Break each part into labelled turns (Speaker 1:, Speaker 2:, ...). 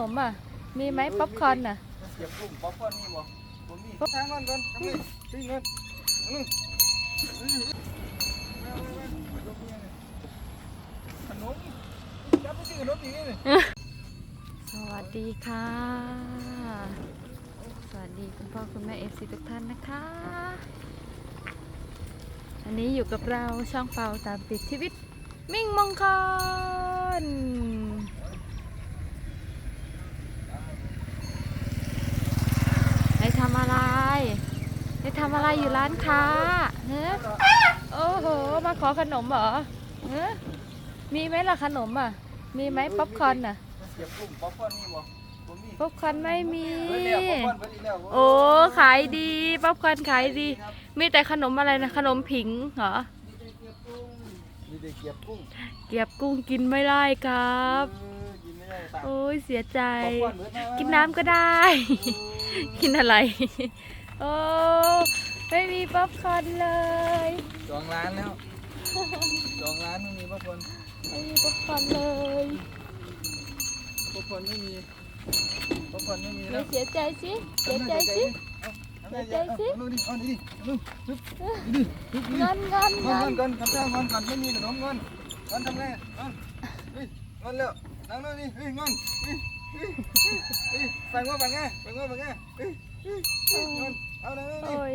Speaker 1: นมอะ มีไหมป๊อปคอร์นอะ
Speaker 2: เก็บกลุ่มป๊อปคอร์นมีบ่ผมมีทางก่อนก่อนทำไมตีเงินนู่นขนมจับไปซื้อขนมอีกนี่
Speaker 1: สวัสดีค่ะ สวัสดีคุณพ่อคุณแม่เอฟซีทุกท่านนะคะ อันนี้อยู่กับเราช่องเป่าตามติดชีวิต มิ่งมงคลได้ทำอะไรได้ ทำอะไรอยู่ร้านค้าเฮ้โอ้โห มาขอขนมเหรอเฮ้มีไหมล่ะขนมอะ มีไหมป๊อปคอร์นอะ
Speaker 2: เก็บกลุ่มป๊อปคอร์นมีบ่ผมมี
Speaker 1: ป๊อปคอร์นไม่มี
Speaker 2: เบิดแล้วป๊อปคอร์นเบิดอีกแล้ว
Speaker 1: โอ้ขายดีป๊อปคอร์นขายดี มีแต่ขนมอะไรนะขนมผิงเหรอ
Speaker 2: มีแต่เก็บกุ้ง
Speaker 1: เก็บกุ้งกินไม่ได้ครับ
Speaker 2: เออกินไม่ได้ตังค์
Speaker 1: โอ้ยเสียใจ
Speaker 2: ป๊อปคอร์นเบิดมา
Speaker 1: กินน้ำก็ได้ กินอะไร โอ้ไม่มีป๊อปคอร์นเลย
Speaker 2: สองล้านแล้วสองล้านไม่มีป๊อปคอร์น
Speaker 1: ไม่มีป๊อปคอร์นเลย
Speaker 2: ป๊อปคอร์นไม่มีป๊อปคอร์นไม่มี
Speaker 1: ไม่
Speaker 2: แล้ว
Speaker 1: เสียใจสิเสียใจสิ
Speaker 2: เสียใจสิ เอาดิเอาดิเอาดิ
Speaker 1: เงินเงิน
Speaker 2: งอน
Speaker 1: เงิน
Speaker 2: ก่อนกับเจ้างอนก่อนไม่มีขนมงอนงอนทำไงงอนเฮ้ยงอนแล้วนั่งเลยนี่เฮ้ยงอนเฮ้ยเฮ้ยเฮ้ยฟังว่าฟังไงฟังว่าฟังไงเฮ้ย เงินเอาเลย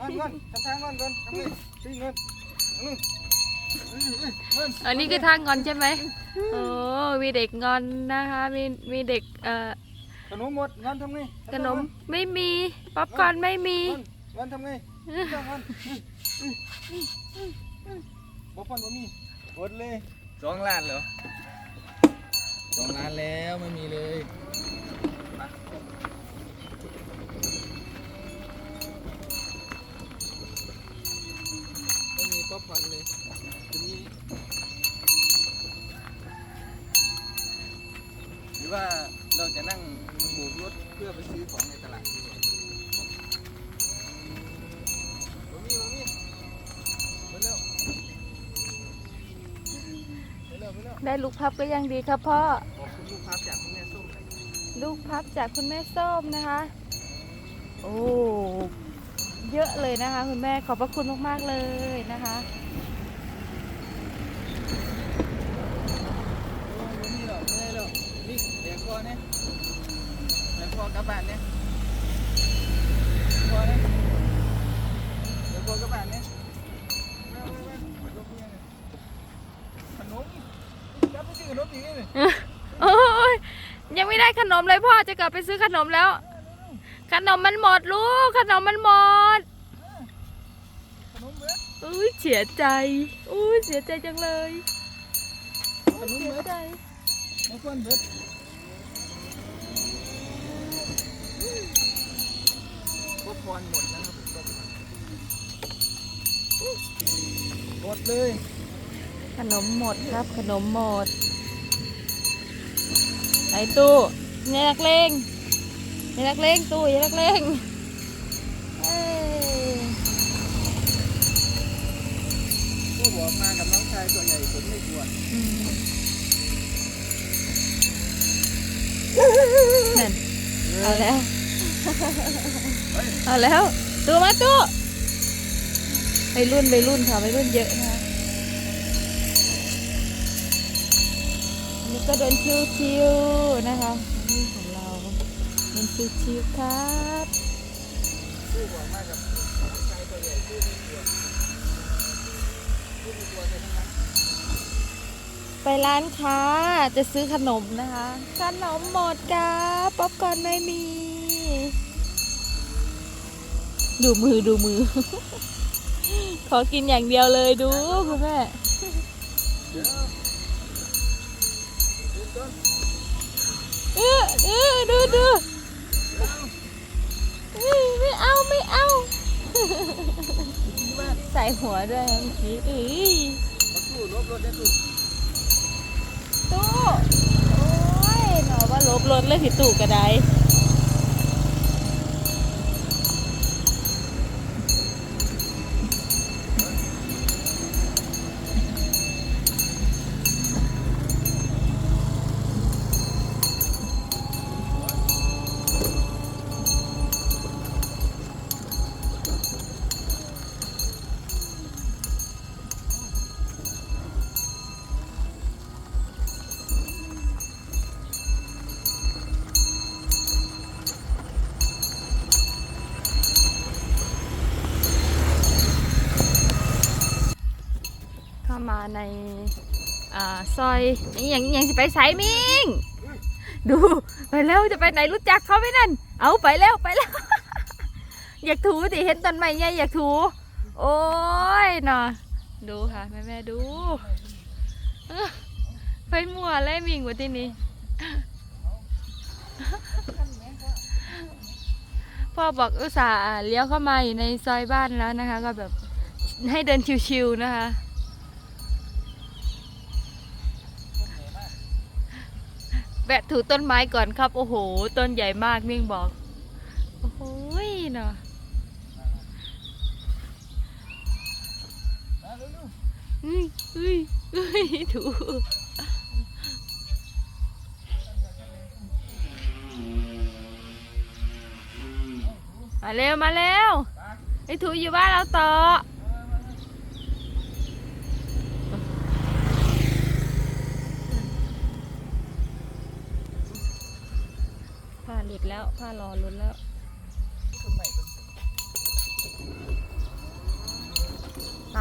Speaker 2: เงินเงินทางเงินเงินทำไงซื้อเงิน
Speaker 1: อันนี้คือทางงอนใช่ไหมโอ้มีเด็กงอนนะคะ มีมีเด็กเอ่อ
Speaker 2: ขนมหมดงอนทำไง
Speaker 1: ขนมไม่มีป๊อปคอร์นไม่มี
Speaker 2: งอนงอนทำไงเจ้างอนบอกฟันบ่มีหมดเลยสองล้านเหรอสองล้านแล้วไม่มีเลย ไม่มีป๊อปคอร์นเลยจะมีหรือว่าเราจะนั่งโบกรถเพื่อไปซื้อของในตลาดดีกว่าบ่มีบ่มีไปเร็วไปเร็วไปเร็ว
Speaker 1: ได้ลูกพับก็ยังดีครับพ่อ
Speaker 2: ขอบคุณลูกค้าจากคุณแม่ส้มครับ
Speaker 1: ลูกพับจากคุณแม่ส้มนะคะ โอ้ เยอะเลยนะคะ คุณแม่ขอบพระคุณมากๆเลยนะคะ
Speaker 2: โอ้ยบ่มีหรอกไม่ได้หรอกนี่เดี๋ยวพอเนี่ยเดี๋ยวพอกลับบ้านเนี่ยพอเนี่ยเดี๋ยวพอกลับบ้านเนี่ยมามามาไปยกเมียเนี่ยขนมจับไปซื้อขนมอีกนี่
Speaker 1: โอ้ยยังไม่ได้ขนมเลยพ่อจะกลับไปซื้อขนมแล้ว ขนมมันหมดลูก ขนมมันหมด
Speaker 2: ขนมเบิด
Speaker 1: อุ้ยเสียใจ อุ้ยเสียใจจังเลย
Speaker 2: ขนม
Speaker 1: เสีย
Speaker 2: เบิด
Speaker 1: ใจ
Speaker 2: มาก่อนเบิดก็พรหมดนะครับผมก็หมดเลย
Speaker 1: ขนมหมดครับ ขนมหมดไหนตู้เนี่ยนักเลง เนี่ยนักเลงตู้เนี่ยนักเลงเอ้
Speaker 2: บอกมากับน้องชายตัวใหญ่ผมไม่กลัว
Speaker 1: นั่นเอาแล้ว เอาแล้วตู้มาตู้ไปรุ่นไปรุ่นค่ะไปรุ่นเยอะนะคะอันนี่ก็เดินชิวๆนะคะ เดินชิวๆครับ
Speaker 2: ผู้บอกมากับน้องชายตัวใหญ่ผู้ไม่กลัวผู้ไม่กลัวใครทั้งนั้น
Speaker 1: ไปร้านค้าจะซื้อขนมนะคะ ขนมหมดครับป๊อปคอร์นไม่มี ดูมือดูมือ ขอกินอย่างเดียวเลยดูคุณแม่
Speaker 2: เอ
Speaker 1: อเออดูดู ไม่เอาไม่เอา ใส่หัวด้วยเมื่อกี้อ้ย
Speaker 2: มาสู้รบรถได้สู้
Speaker 1: ตู้ โอ้ยหนอว่าลบรถเลยสิตู้กระได ในอ่าซอยอย่างอย่างสิไปไสมิงดูไปแล้วจะไปไหนรู้จักเขาไหมนั่น เอาไปแล้วไปแล้ว อยากถูสิเห็นต้นไม้ใหญ่อยากถู โอ้ยเนาะดูค่ะแม่แม่ดูไปมัวเลยมิงว่าที่นี่พ่อบอกอุตส่าห์เลี้ยวเข้ามาอยู่ในซอยบ้านแล้วนะคะ ก็แบบให้เดินชิวๆนะคะ แวะถูต้นไม้ก่อนครับ โอ้โห ต้นใหญ่มากมิ่งบอก โอ้โหเนาะอุ้ยอุ้ยอุ้ยถูมาเร็ว มาเร็วไอ้ถูอยู่บ้านเราต่อ ผ้า หลุดแล้วผ้ารอหลุดแล้ว
Speaker 2: ต้นไม้ต้นสูง
Speaker 1: ไป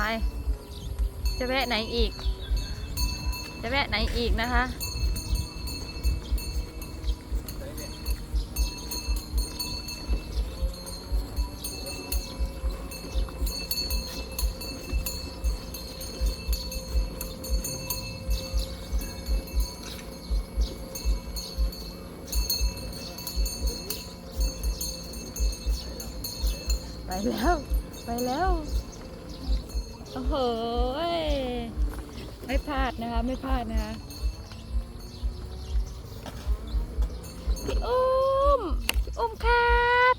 Speaker 1: จะแวะไหนอีก จะแวะไหนอีกนะคะ
Speaker 2: ไป
Speaker 1: แล้ว ไปแล้ว โอ้โหไม่พลาดนะคะ ไม่พลาดนะคะพี่อุ้มพี่อุ้มครับ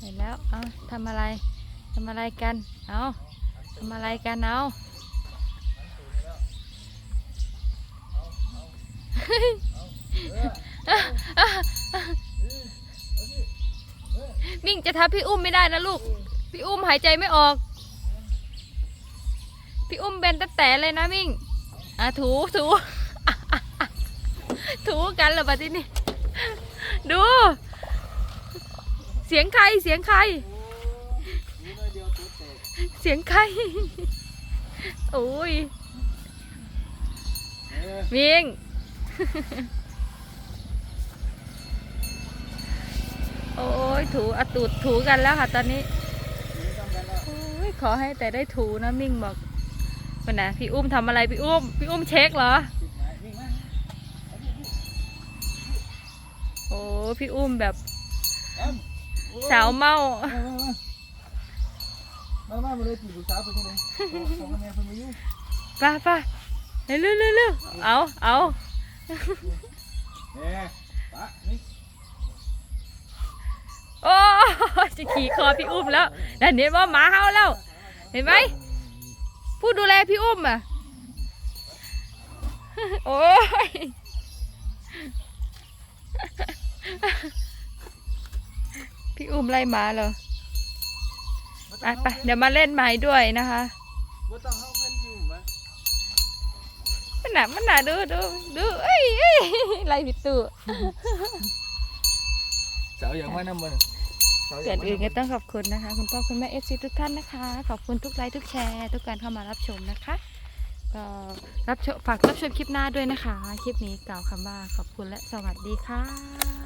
Speaker 1: เห็นแล้ว เอาทำอะไรทำอะไรกัน เอาทำอะไรกัน เอา มิ่งจะทับพี่อุ้มไม่ได้นะลูก พี่อุ้มหายใจไม่ออก พี่อุ้มเบนตั้งแต่เลยนะมิ่ง อะถูถูถูกันเหรอบัดนี้ดู เสียงใครเสียงใคร
Speaker 2: นี่น้อยเดียวตัวแตก
Speaker 1: เสียงใครโอ้ย
Speaker 2: เออ
Speaker 1: มิง โอ้ยถูอะตูดถูกันแล้วค่ะตอนนี้
Speaker 2: นี่ต้องกันแล้ว
Speaker 1: โอ้ยขอให้แต่ได้ถูนะมิ่งบอกวันนะพี่อุ้มทำอะไรพี่อุ้มพี่อุ้มเช็คเหรอ
Speaker 2: ติดไม้วิ่งมา
Speaker 1: โอ้พี่อุ้มแบบ
Speaker 2: อ้ำโอ้ย
Speaker 1: สาวเมา
Speaker 2: มามามามามาเลยจีบสาวไปที่ไหนสองคะแนนเพิ่งมาอยู่
Speaker 1: ไป้าป้าเร็วเร็วเร็วเร็วเอาเอา
Speaker 2: เนี่ยปะนี่
Speaker 1: โอ้จะขี่คอพี่อุ้มแล้วนั่นเห็นว่าหมาเห่าแล้ว เห็นไหมผู้ดูแลพี่อุ้มอะ โอ้ยพี่อุ้มไล่หมาเหรอไปไปเดี๋ยวมาเล่นใหม่ด้วยนะคะ
Speaker 2: บ่ต้องเข้าเพื่อนอยู่มา
Speaker 1: มันหนามันหนาดูดูดูเอ้ยเอ้ยไล่ผิดตัว
Speaker 2: สาอย่างว่านำบ่สาวอ
Speaker 1: เกิ
Speaker 2: ย่าง
Speaker 1: ด
Speaker 2: ว่า
Speaker 1: อื่น
Speaker 2: นำ
Speaker 1: ก็ต้องขอบคุณนะคะ คุณพ่อคุณแม่เอฟซีทุกท่านนะคะ ขอบคุณทุกไลค์ทุกแชร์ทุกการเข้ามารับชมนะคะก็รับชมฝากรับชมคลิปหน้าด้วยนะคะ คลิปนี้กล่าวคำว่าขอบคุณและสวัสดีค่ะ